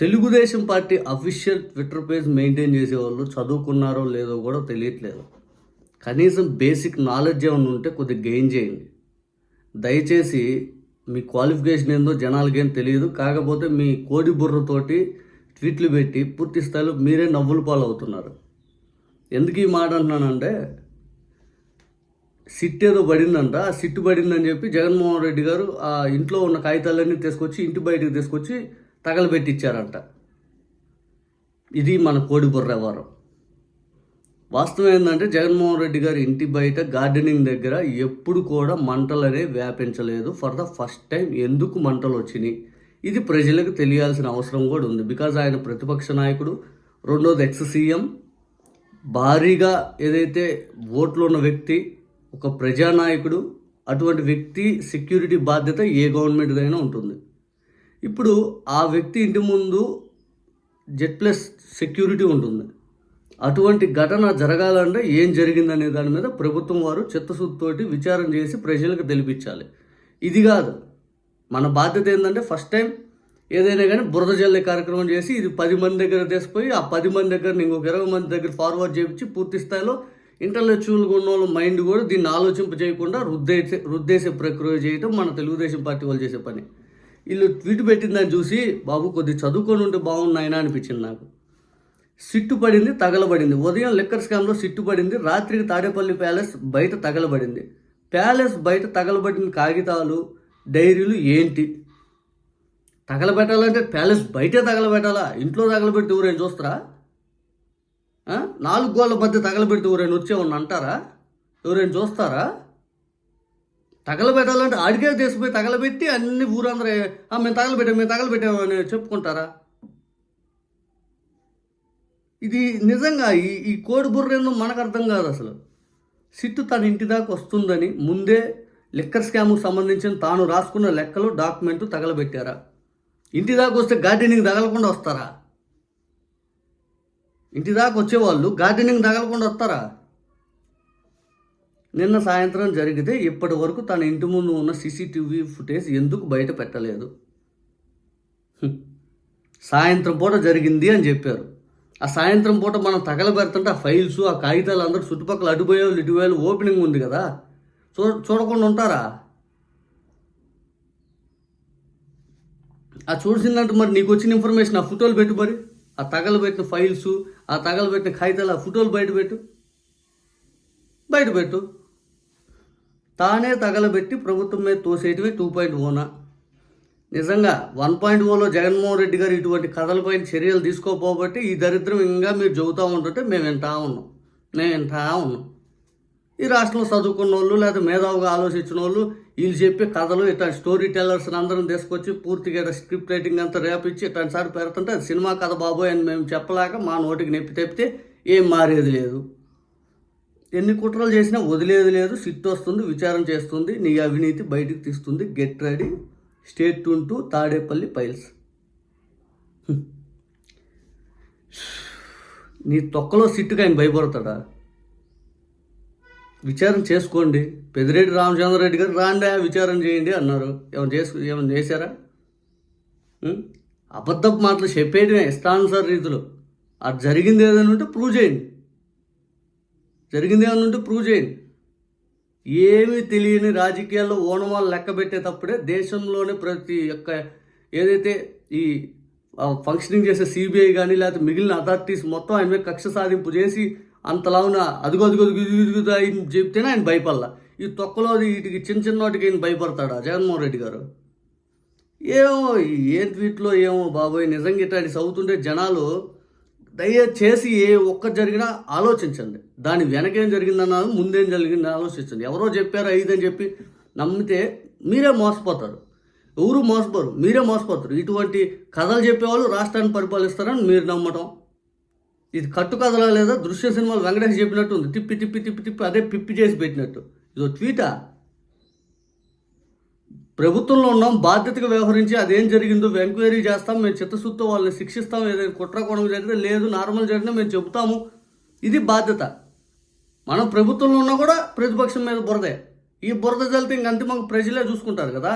Telugu Desam party official Twitter page maintain చేసేవాళ్ళు చదువుకున్నారో లేదో కూడా తెలియట్లేదు. కనీసం బేసిక్ నాలెడ్జ్ ఏమైనా ఉంటే కొద్దిగా గెయిన్ చేయండి. దయచేసి మీ క్వాలిఫికేషన్ ఏందో జనాలకేం తెలియదు. కాకపోతే మీ కోడి బుర్రతోటి ట్వీట్లు పెట్టి పూర్తి స్థాయిలో మీరే నవ్వులు పాలవుతున్నారు. ఎందుకు ఈ మాట అంటున్నానంటే సిట్ ఏదో పడిందంట ఆ సిట్టు పడిందని చెప్పి జగన్మోహన్ రెడ్డి గారు ఆ ఇంట్లో ఉన్న కాగితాలన్నీ తీసుకొచ్చి ఇంటి బయటకు తీసుకొచ్చి తగలబెట్టించారంట ఇది మన కోడి బుర్ర వాస్తవం ఏంటంటే జగన్మోహన్ రెడ్డి గారి ఇంటి బయట గార్డెనింగ్ దగ్గర ఎప్పుడు కూడా మంటలు అనేవి వ్యాపించలేదు. ఫర్ ద ఫస్ట్ టైం ఎందుకు మంటలు వచ్చినాయి? ఇది ప్రజలకు తెలియాల్సిన అవసరం కూడా ఉంది. బికాజ్ ఆయన ప్రతిపక్ష నాయకుడు రెండోది ఎక్స్ సీఎం. భారీగా ఏదైతే ఓట్లు ఉన్న వ్యక్తి ఒక ప్రజానాయకుడు అటువంటి వ్యక్తి సెక్యూరిటీ బాధ్యత ఏ గవర్నమెంట్దైనా ఉంటుంది. ఇప్పుడు ఆ వ్యక్తి ఇంటి ముందు జెడ్ ప్లస్ సెక్యూరిటీ ఉంటుంది. అటువంటి ఘటన జరగాలంటే ఏం జరిగిందనే దాని మీద ప్రభుత్వం వారు చిత్తశుద్ధితోటి విచారం చేసి ప్రజలకు తెలిపించాలి. ఇది కాదు. మన బాధ్యత ఏంటంటే ఫస్ట్ టైం ఏదైనా కానీ బురద జల్లే కార్యక్రమం చేసి ఇది పది మంది దగ్గర తీసిపోయి ఆ పది మంది దగ్గర ఇంకొక ఇరవై మంది దగ్గర ఫార్వర్డ్ చేయించి పూర్తి స్థాయిలో ఇంటలెక్చువల్గా ఉన్న వాళ్ళ మైండ్ కూడా దీన్ని ఆలోచింప చేయకుండా రుద్దేసే రుద్దేసే ప్రక్రియ చేయటం మన తెలుగుదేశం పార్టీ వాళ్ళు చేసే పని. వీళ్ళు ట్వీట్ పెట్టిందని చూసి బాబు కొద్ది చదువుకొని ఉంటే బాగున్నాయినా అనిపించింది నాకు. సిట్టు పడింది తగలబడింది. ఉదయం లిక్కర్ స్కామ్లో సిట్టు పడింది రాత్రికి తాడేపల్లి ప్యాలెస్ బయట తగలబడింది. ప్యాలెస్ బయట తగలబడిన కాగితాలు డైరీలు ఏంటి? తగలబెట్టాలంటే ప్యాలెస్ బయటే తగలబెట్టాలా? ఇంట్లో తగలబెట్టి ఊరేం చూస్తారా? నాలుగు గోళ్ళ మధ్య తగలబెట్టి ఎవరైనా వచ్చేవాడిని అంటారా? ఎవరైనా చూస్తారా? తగలబెట్టాలంటే అడిగే తీసిపోయి తగలబెట్టి అన్ని ఊరందరూ "ఆ, మేము తగలబెట్టాం మేము తగలబెట్టాము అని చెప్పుకుంటారా? ఇది నిజంగా ఈ ఈ కోడి బుర్ర మనకు అర్థం కాదు అసలు. సిట్టు తన ఇంటి దాకా వస్తుందని ముందే లిక్కర్ స్కామ్కు సంబంధించిన తాను రాసుకున్న లెక్కలు డాక్యుమెంట్ తగలబెట్టారా? ఇంటి దాకా వస్తే గార్డెనింగ్ తగలకుండా వస్తారా? ఇంటి దాకా వచ్చేవాళ్ళు గార్డెనింగ్ తగలకుండా వస్తారా? నిన్న సాయంత్రం జరిగితే ఇప్పటి వరకు తన ఇంటి ముందు ఉన్న సీసీటీవీ ఫుటేజ్ ఎందుకు బయట పెట్టలేదు? సాయంత్రం పూట జరిగింది అని చెప్పారు. ఆ సాయంత్రం పూట మనం తగలబెడుతుంటే ఆ ఫైల్స్ ఆ కాగితాలు అందరూ చుట్టుపక్కల అటుపోయేవాళ్ళు ఇటుపోయేవాళ్ళు ఓపెనింగ్ ఉంది కదా. చూ చూడకుండా ఉంటారా? ఆ చూసిందంటే మరి నీకు వచ్చిన ఇన్ఫర్మేషన్ ఆ ఫోటోలు పెట్టు మరి. ఆ తగలబెట్టిన ఫైల్స్ ఆ తగలబెట్టిన కాగితాలు ఆ ఫోటోలు బయట పెట్టు. బయట పెట్టు. తానే తగలబెట్టి ప్రభుత్వం మీద తోసేటివి టూ పాయింట్ ఓనా నిజంగా వన్ పాయింట్ ఓలో జగన్మోహన్ రెడ్డి గారు ఇటువంటి కథలపైన చర్యలు తీసుకోపోబట్టి ఈ దరిద్రం ఇంకా మీరు చెబుతూ ఉంటుంటే మేము వింటా ఉన్నాం. మేము వింటా ఉన్నాం. ఈ రాష్ట్రంలో చదువుకున్న వాళ్ళు లేదా మేధావుగా ఆలోచించిన వాళ్ళు వీళ్ళు చెప్పే కథలు ఇట్లాంటి స్టోరీ టెల్లర్స్ని అందరం తీసుకొచ్చి పూర్తిగా స్క్రిప్ట్ రైటింగ్ అంతా రేపించి ఇట్లాంటి పెడుతుంటే అది సినిమా కథ బాబోయ్ అని మేము చెప్పలేక మా నోటికి నొప్పి తెప్పితే ఏం మారేది లేదు. ఎన్ని కుట్రలు చేసినా వదిలేది లేదు సిట్ వస్తుంది విచారం చేస్తుంది నీ అవినీతి బయటికి తీస్తుంది. Get ready stay tuned to Tadepalli files నీ తొక్కలో సిట్టుకు ఆయన భయపడతాడా? విచారణ చేసుకోండి. పెదిరెడ్డి రామచంద్రరెడ్డి గారు రాండా విచారణ చేయండి అన్నారు. ఏమైనా చేసు ఏమైనా చేశారా? అబద్ధపు మాటలు చెప్పేయడమే ఇష్టానుసార రీతిలో అది జరిగింది ఏదైనా ఉంటే ప్రూవ్ చేయండి. జరిగింది ఏమైనా ఉంటే ప్రూవ్ చేయండి. ఏమీ తెలియని రాజకీయాల్లో ఓనమాలు లెక్క పెట్టేటప్పుడే దేశంలోనే ప్రతి ఒక్క ఏదైతే ఈ ఫంక్షనింగ్ చేసే సిబిఐ కానీ లేకపోతే మిగిలిన అథారిటీస్ మొత్తం ఆయన మీద కక్ష సాధింపు చేసి అంతలా ఉన్న అదిగో అదిగో అదిగో ఆయన చెప్తేనే ఆయన భయపడాల. ఈ తొక్కలో వీటికి చిన్న చిన్న వాటికి ఆయన భయపడతాడా జగన్మోహన్ రెడ్డి గారు? ఏమో ఏ ట్వీట్లో ఏమో బాబోయ్ నిజంగా ఇట్లాంటి చదువుతుంటే జనాలు దయచేసి ఏ ఒక్క జరిగినా ఆలోచించండి. దాని వెనకేం జరిగిందన్నా ముందేం జరిగింది ఆలోచించండి. ఎవరో చెప్పారు ఐదని చెప్పి నమ్మితే మీరే మోసపోతారు. ఎవరు మోసపోరు మీరే మోసపోతారు. ఇటువంటి కథలు చెప్పేవాళ్ళు రాష్ట్రాన్ని పరిపాలిస్తారని మీరు నమ్మటం. ఇది కట్టు కథలా లేదా దృశ్య సినిమాలు వెంకటేష్ చెప్పినట్టు ఉంది. తిప్పి తిప్పి తిప్పి తిప్పి అదే పిప్పి చేసి పెట్టినట్టు. ఇదో ట్వీటా? ప్రభుత్వంలో ఉన్నాం బాధ్యతగా వ్యవహరించి అదేం జరిగిందో ఎంక్వైరీ చేస్తాం మేము చిత్తశుద్ధితో వాళ్ళని శిక్షిస్తాం ఏదైనా కుట్రకోణం జరిగితే లేదు నార్మల్ జరిగినా మేము చెబుతాము. ఇది బాధ్యత. మనం ప్రభుత్వంలో ఉన్నా కూడా ప్రతిపక్షం మీద బురదే. ఈ బురద చల్లితే ఇంక అంతిమంగా ప్రజలే చూసుకుంటారు కదా.